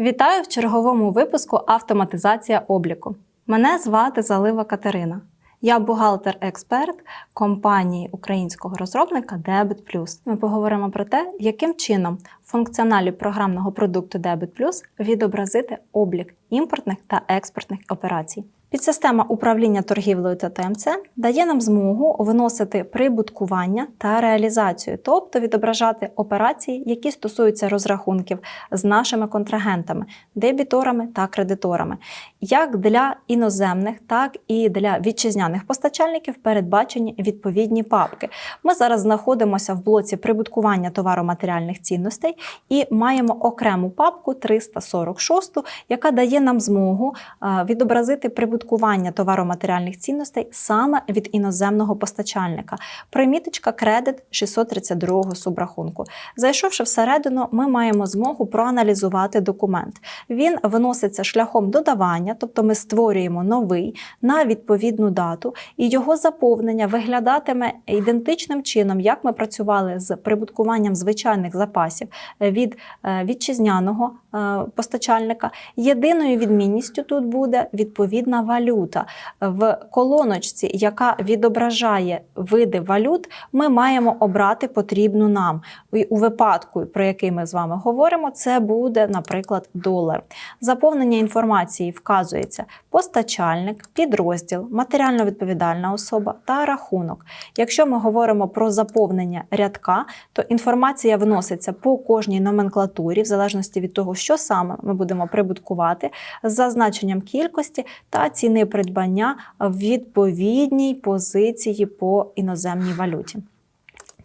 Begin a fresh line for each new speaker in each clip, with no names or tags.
Вітаю в черговому випуску Автоматизація обліку. Мене звати Залива Катерина. Я бухгалтер-експерт компанії українського розробника Debit Ми поговоримо про те, яким чином функціоналі програмного продукту Debit відобразити облік імпортних та експортних операцій. Підсистема управління торгівлею та ТМЦ дає нам змогу виносити прибуткування та реалізацію, тобто відображати операції, які стосуються розрахунків з нашими контрагентами, дебіторами та кредиторами, як для іноземних, так і для вітчизняних постачальників передбачені відповідні папки. Ми зараз знаходимося в блоці прибуткування товароматеріальних цінностей і маємо окрему папку 346, яка дає нам змогу відобразити прибуткування оподаткування товароматеріальних цінностей саме від іноземного постачальника. Приміточка кредит 632 субрахунку. Зайшовши всередину, ми маємо змогу проаналізувати документ. Він виноситься шляхом додавання, тобто ми створюємо новий на відповідну дату, і його заповнення виглядатиме ідентичним чином, як ми працювали з прибуткуванням звичайних запасів від е, вітчизняного постачальника. Єдиною відмінністю тут буде відповідна валюта. В колоночці, яка відображає види валют, ми маємо обрати потрібну нам. У випадку, про який ми з вами говоримо, це буде, наприклад, долар. Заповнення інформації вказується постачальник, підрозділ, матеріально відповідальна особа та рахунок. Якщо ми говоримо про заповнення рядка, то інформація вноситься по кожній номенклатурі, в залежності від того, що саме ми будемо прибуткувати, з зазначенням кількості та ціни придбання в відповідній позиції по іноземній валюті.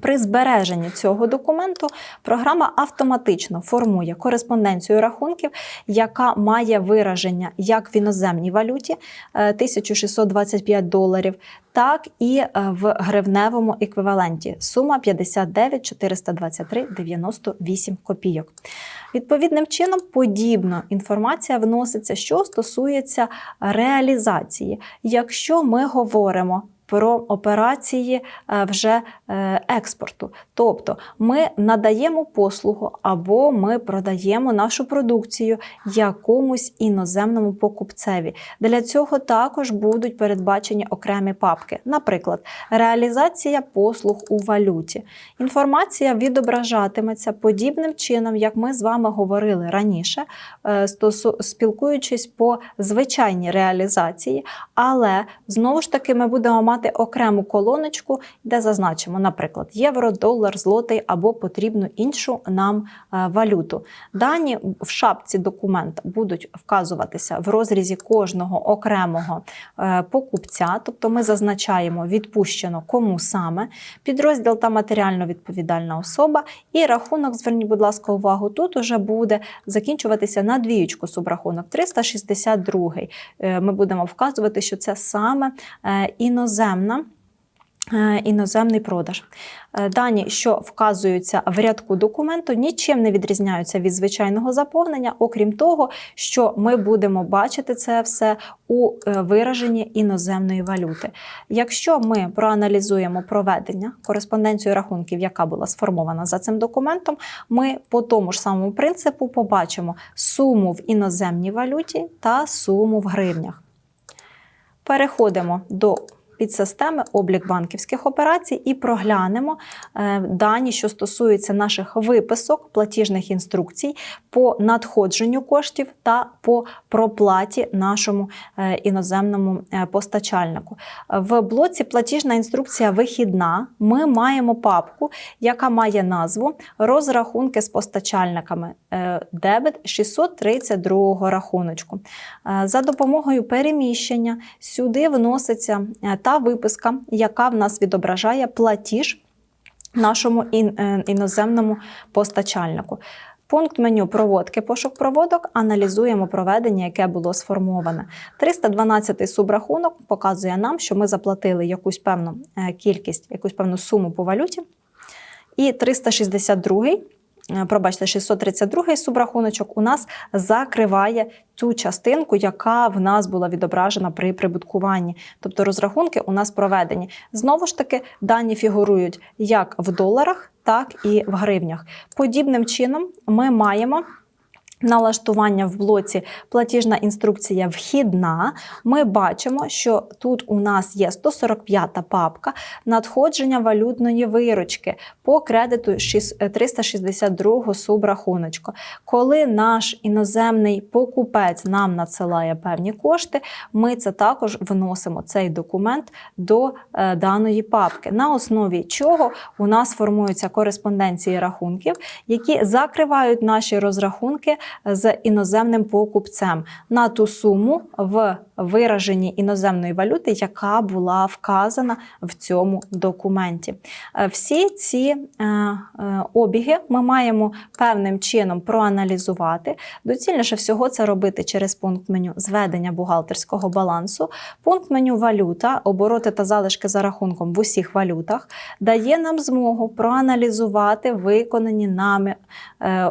При збереженні цього документу програма автоматично формує кореспонденцію рахунків, яка має вираження як в іноземній валюті 1625 е, доларів, так і е, в гривневому еквіваленті сума 59 423 98 копійок. Відповідним чином, подібна інформація вноситься, що стосується реалізації. Якщо ми говоримо про операції е, вже е, експорту. Тобто ми надаємо послугу або ми продаємо нашу продукцію якомусь іноземному покупцеві. Для цього також будуть передбачені окремі папки. Наприклад, реалізація послуг у валюті. Інформація відображатиметься подібним чином, як ми з вами говорили раніше, е, спілкуючись по звичайній реалізації, але знову ж таки ми будемо мати мати окрему колоночку, де зазначимо, наприклад, євро, долар, злотий або потрібну іншу нам е, валюту. Дані в шапці документа будуть вказуватися в розрізі кожного окремого е, покупця, тобто ми зазначаємо відпущено кому саме, підрозділ та матеріально відповідальна особа, і рахунок, зверніть, будь ласка, увагу, тут уже буде закінчуватися на двіючку субрахунок 362. Е, ми будемо вказувати, що це саме іноземний іноземна. Е, іноземний продаж. Е, дані, що вказуються в рядку документу, нічим не відрізняються від звичайного заповнення, окрім того, що ми будемо бачити це все у е, вираженні іноземної валюти. Якщо ми проаналізуємо проведення кореспонденцію рахунків, яка була сформована за цим документом, ми по тому ж самому принципу побачимо суму в іноземній валюті та суму в гривнях. Переходимо до підсистеми облік банківських операцій і проглянемо е, дані, що стосуються наших виписок, платіжних інструкцій по надходженню коштів та по проплаті нашому е, іноземному е, постачальнику. В блоці Платіжна інструкція вихідна ми маємо папку, яка має назву Розрахунки з постачальниками дебет 632 рахуночку. За допомогою переміщення сюди вноситься та виписка, яка в нас відображає платіж нашому е, іноземному постачальнику. Пункт меню проводки пошук проводок аналізуємо проведення, яке було сформоване. 312 субрахунок показує нам, що ми заплатили якусь певну е, кількість, якусь певну суму по валюті. І 362 е, пробачте, 632 субрахуночок у нас закриває цю частинку, яка в нас була відображена при прибуткуванні. Тобто розрахунки у нас проведені. Знову ж таки, дані фігурують як в доларах, так і в гривнях. Подібним чином ми маємо. Налаштування в блоці платіжна інструкція вхідна. Ми бачимо, що тут у нас є 145 папка надходження валютної виручки по кредиту шіс- е, 362 субрахуночку. Коли наш іноземний покупець нам надсилає певні кошти, ми це також вносимо цей документ до е, даної папки, на основі чого у нас формуються кореспонденції рахунків, які закривають наші розрахунки з іноземним покупцем на ту суму в вираженні іноземної валюти, яка була вказана в цьому документі. Е, Всі ці е, е, обіги ми маємо певним чином проаналізувати. Доцільніше всього це робити через пункт меню зведення бухгалтерського балансу. Пункт меню валюта, обороти та залишки за рахунком в усіх валютах дає нам змогу проаналізувати виконані нами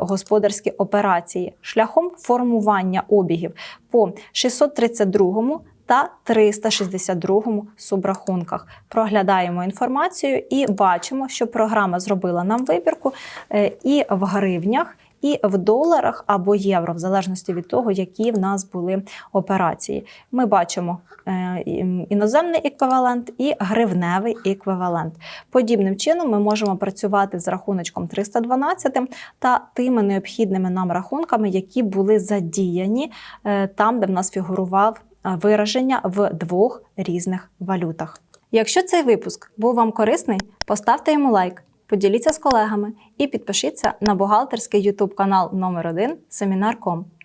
господарські операції шляхом формування обігів по 632 та 362 субрахунках. Проглядаємо інформацію і бачимо, що програма зробила нам вибірку е, і в гривнях. І в доларах або євро, в залежності від того, які в нас були операції. Ми бачимо е, іноземний еквівалент і гривневий еквівалент. Подібним чином ми можемо працювати з рахуночком 312 та тими необхідними нам рахунками, які були задіяні е, там, де в нас фігурував е, вираження в двох різних валютах. Якщо цей випуск був вам корисний, поставте йому лайк, поділіться з колегами і підпишіться на бухгалтерський YouTube канал номер 1 Семінар.ком,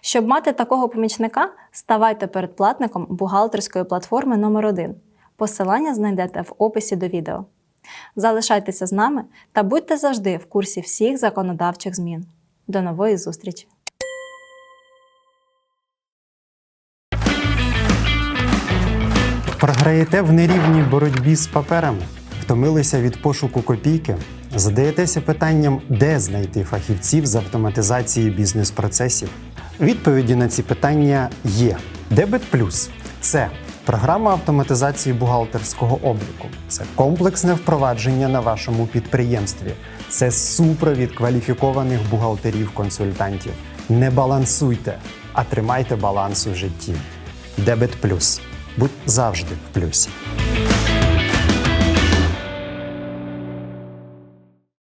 Щоб мати такого помічника, ставайте передплатником бухгалтерської платформи номер 1 Посилання знайдете в описі до відео. Залишайтеся з нами та будьте завжди в курсі всіх законодавчих змін. До нової зустрічі!
Програєте в нерівній боротьбі з паперами, втомилися від пошуку копійки, задаєтеся питанням, де знайти фахівців з автоматизації бізнес-процесів. Відповіді на ці питання є. Дебет Плюс це програма автоматизації бухгалтерського обліку, це комплексне впровадження на вашому підприємстві, це супровід кваліфікованих бухгалтерів-консультантів. Не балансуйте, а тримайте баланс у житті. Дебет Плюс. Будь завжди в плюсі.